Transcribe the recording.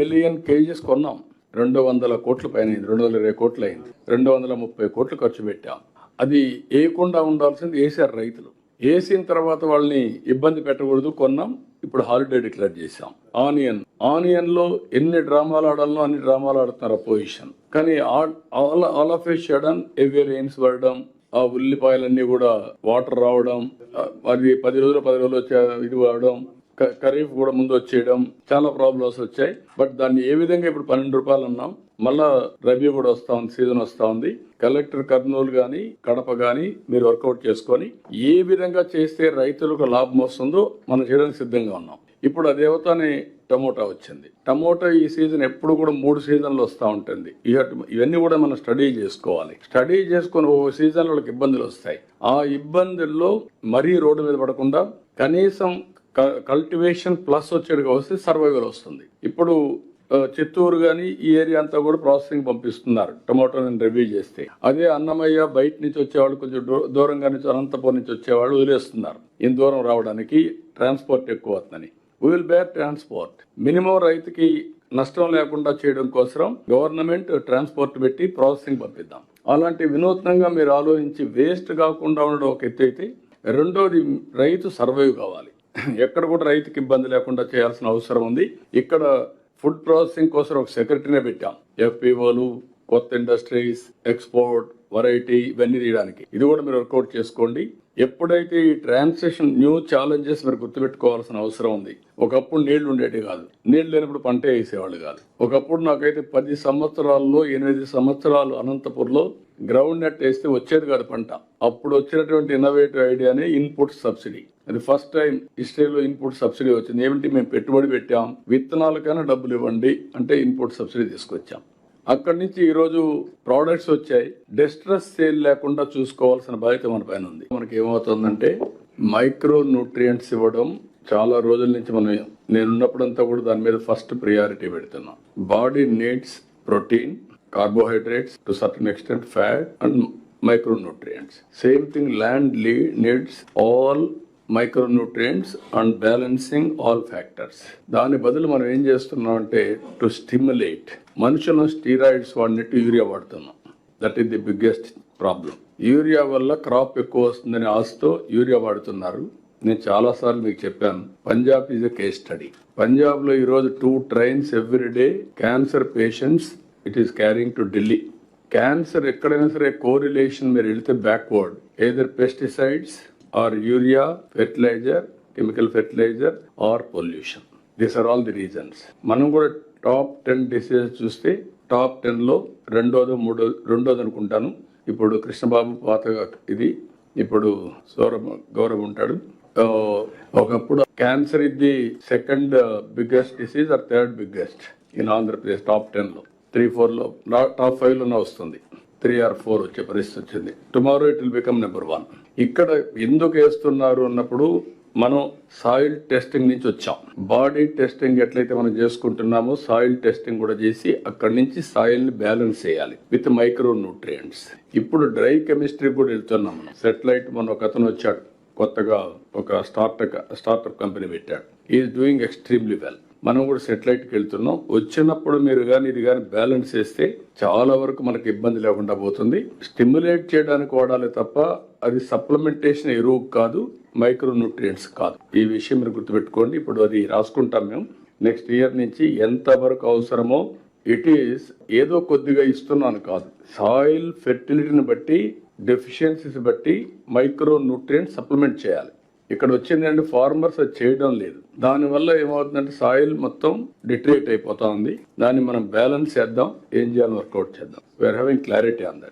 Million kgs కొన్నాం. రెండు వందల కోట్ల పైన అయింది రెండు వందల ఇరవై కోట్లు అయింది. రెండు వందల ముప్పై కోట్లు ఖర్చు పెట్టాం. అది వేయకుండా ఉండాల్సింది వేసారు రైతులు. వేసిన తర్వాత వాళ్ళని ఇబ్బంది పెట్టకూడదు కొన్నాం. ఇప్పుడు హాలిడే డిక్లేర్ చేశాం. ఆనియన్. ఆనియన్లో ఎన్ని డ్రామాలు ఆడాలో అన్ని డ్రామాలు ఆడుతున్నారు అపోజిషన్. కానీ all all of a sudden heavy rains పడడం ఆ ఉల్లిపాయలన్నీ కూడా వాటర్ రావడం అది పది రోజులు పది రోజులు వచ్చే ఇది రావడం ఖరీఫ్ కూడా ముందు వచ్చేయడం చాలా ప్రాబ్లమ్స్ వచ్చాయి. బట్ దాన్ని ఏ విధంగా ఇప్పుడు పన్నెండు రూపాయలు అన్నాం మళ్ళా రబీ కూడా వస్తా ఉంది సీజన్ వస్తా ఉంది. కలెక్టర్ కర్నూలు కానీ కడప కానీ మీరు వర్కౌట్ చేసుకొని ఏ విధంగా చేస్తే రైతులకు లాభం వస్తుందో మనం చేయడానికి సిద్ధంగా ఉన్నాం. ఇప్పుడు అదేవతానే టమోటా వచ్చింది. టమోటా ఈ సీజన్ ఎప్పుడు కూడా మూడు సీజన్లు వస్తూ ఉంటుంది. ఇవన్నీ కూడా మనం స్టడీ చేసుకోవాలి. స్టడీ చేసుకుని ఓ సీజన్ వాళ్ళకి ఇబ్బందులు వస్తాయి. ఆ ఇబ్బందుల్లో మరీ రోడ్డు మీద పడకుండా కనీసం కల్టివేషన్ ప్లస్ వచ్చేట్టుగా వస్తే సర్వైవల్ వస్తుంది. ఇప్పుడు చిత్తూరు కానీ ఈ ఏరియా అంతా కూడా ప్రాసెసింగ్ పంపిస్తున్నారు టొమాటోని రివ్యూ చేస్తే. అదే అన్నమయ్య బయట నుంచి వచ్చేవాళ్ళు కొంచెం దూ- దూరంగా నుంచి అనంతపురం నుంచి వచ్చేవాళ్ళు వదిలేస్తున్నారు. ఇంత దూరం రావడానికి ట్రాన్స్పోర్ట్ ఎక్కువ అవుతుందని. విల్ బేర్ ట్రాన్స్పోర్ట్ మినిమం రైతుకి నష్టం లేకుండా చేయడం కోసం గవర్నమెంట్ ట్రాన్స్పోర్ట్ పెట్టి ప్రాసెసింగ్ పంపిద్దాం. అలాంటి వినూత్నంగా మీరు ఆలోచించి వేస్ట్ కాకుండా ఉండడం ఒక ఎత్తు అయితే రెండోది రైతు సర్వైవ్ కావాలి. ఎక్కడ కూడా రైతుకి ఇబ్బంది లేకుండా చేయాల్సిన అవసరం ఉంది. ఇక్కడ ఫుడ్ ప్రాసెసింగ్ కోసం ఒక సెక్రటరీనే పెట్టాం. ఎఫ్పిఓలు కొత్త ఇండస్ట్రీస్ ఎక్స్పోర్ట్ వెరైటీ ఇవన్నీ తీయడానికి. ఇది కూడా మీరు వర్కౌట్ చేసుకోండి. ఎప్పుడైతే ఈ ట్రాన్సాక్షన్ న్యూ ఛాలెంజెస్ మీరు గుర్తుపెట్టుకోవాల్సిన అవసరం ఉంది. ఒకప్పుడు నీళ్ళు ఉండేవి కాదు. నీళ్ళు లేనప్పుడు పంట వేసేవాళ్ళు కాదు. ఒకప్పుడు నాకైతే పది సంవత్సరాల్లో ఎనిమిది సంవత్సరాలు అనంతపూర్లో గ్రౌండ్ నెట్ వేస్తే వచ్చేది కాదు పంట. అప్పుడు వచ్చినటువంటి ఇన్నోవేటివ్ ఐడియానే ఇన్పుట్ సబ్సిడీ అది ఫస్ట్ టైం హిస్టరీలో ఇన్పుట్ సబ్సిడీ వచ్చింది. ఏమిటి? మేము పెట్టుబడి పెట్టాం. విత్తనాలకైనా డబ్బులు ఇవ్వండి అంటే ఇన్పుట్ సబ్సిడీ తీసుకొచ్చాం. అక్కడి నుంచి ఈరోజు ప్రోడక్ట్స్ వచ్చాయి. డిస్ట్రెస్ సేల్ లేకుండా చూసుకోవాల్సిన బాధ్యత మన పైన ఉంది. మనకి ఏమవుతుందంటే మైక్రో న్యూట్రియంట్స్ ఇవ్వడం చాలా రోజుల నుంచి మనం నేనున్నప్పుడంతా కూడా దాని మీద ఫస్ట్ ప్రియారిటీ పెడుతున్నాం. Body needs protein carbohydrates to certain extent fat and micro nutrients same thing land needs all micronutrients and balancing all factors. దాని బదులు మనం ఏం చేస్తున్నాం అంటే టు స్టిమ్యులేట్ మనుషులను స్టీరాయిడ్స్ వాడినట్టు యూరియా వాడుతున్నాం. That is the biggest problem urea వల్ల క్రాప్ ఎక్కువ వస్తుందని ఆశతో యూరియా వాడుతున్నారు. నేను చాలా సార్లు మీకు చెప్పాను Punjab is a case study పంజాబ్లో ఈరోజు two trains every day cancer patients it is carrying to Delhi cancer ఎక్కడైనా సరే కోరిలేషన్ మీరు వెళితే backward either pesticides or urea fertiliser chemical fertiliser or pollution. These are all the reasons మనం కూడా top ten diseases చూస్తే top టెన్లో రెండోది మూడో రెండోది అనుకుంటాను. ఇప్పుడు కృష్ణబాబు పాతగా ఇది ఇప్పుడు సౌరభ గౌరవ్ ఉంటాడు. ఒకప్పుడు క్యాన్సర్ ఇది second biggest disease or third biggest in Andhra Pradesh top టెన్లో. త్రీ ఫోర్లో టాప్ ఫైవ్లోనే వస్తుంది. త్రీ ఆర్ ఫోర్ వచ్చే పరిస్థితి వచ్చింది. Tomorrow it will become number one ఇక్కడ ఎందుకు వేస్తున్నారు అన్నప్పుడు మనం సాయిల్ టెస్టింగ్ నుంచి వచ్చాం. బాడీ టెస్టింగ్ ఎట్లయితే మనం చేసుకుంటున్నామో సాయిల్ టెస్టింగ్ కూడా చేసి అక్కడి నుంచి సాయిల్ని బ్యాలెన్స్ చేయాలి విత్ మైక్రో న్యూట్రియంట్స్ ఇప్పుడు డ్రై కెమిస్ట్రీ కూడా వెళ్తున్నాం మనం. సెటిలైట్ మన ఒక అతను వచ్చాడు కొత్తగా ఒక స్టార్టప్ స్టార్టప్ కంపెనీ పెట్టాడు. ఈజ్ డూయింగ్ ఎక్స్ట్రీమ్లీ వెల్ మనం కూడా సెటిలైట్కి వెళ్తున్నాం. వచ్చినప్పుడు మీరు కానీ ఇది కానీ బ్యాలెన్స్ చేస్తే చాలా వరకు మనకి ఇబ్బంది లేకుండా పోతుంది. స్టిమ్యులేట్ చేయడానికి వాడాలి తప్ప అది సప్లిమెంటేషన్ ఎరువు కాదు మైక్రో న్యూట్రియంట్స్ కాదు. ఈ విషయం మీరు గుర్తుపెట్టుకోండి. ఇప్పుడు అది రాసుకుంటాం మేము. నెక్స్ట్ ఇయర్ నుంచి ఎంత వరకు అవసరమో ఇట్ ఈస్ ఏదో కొద్దిగా ఇస్తున్నాను కాదు. సాయిల్ ఫెర్టిలిటీని బట్టి డెఫిషియన్సీస్ బట్టి మైక్రో న్యూట్రియంట్ సప్లిమెంట్ చేయాలి. ఇక్కడ వచ్చింది అంటే ఫార్మర్స్ అది చేయడం లేదు. దానివల్ల ఏమవుతుందంటే సాయిల్ మొత్తం డిట్రేట్ అయిపోతా ఉంది. దాన్ని మనం బ్యాలెన్స్ చేద్దాం ఏం చేయాలని వర్కౌట్ చేద్దాం. We're having clarity on that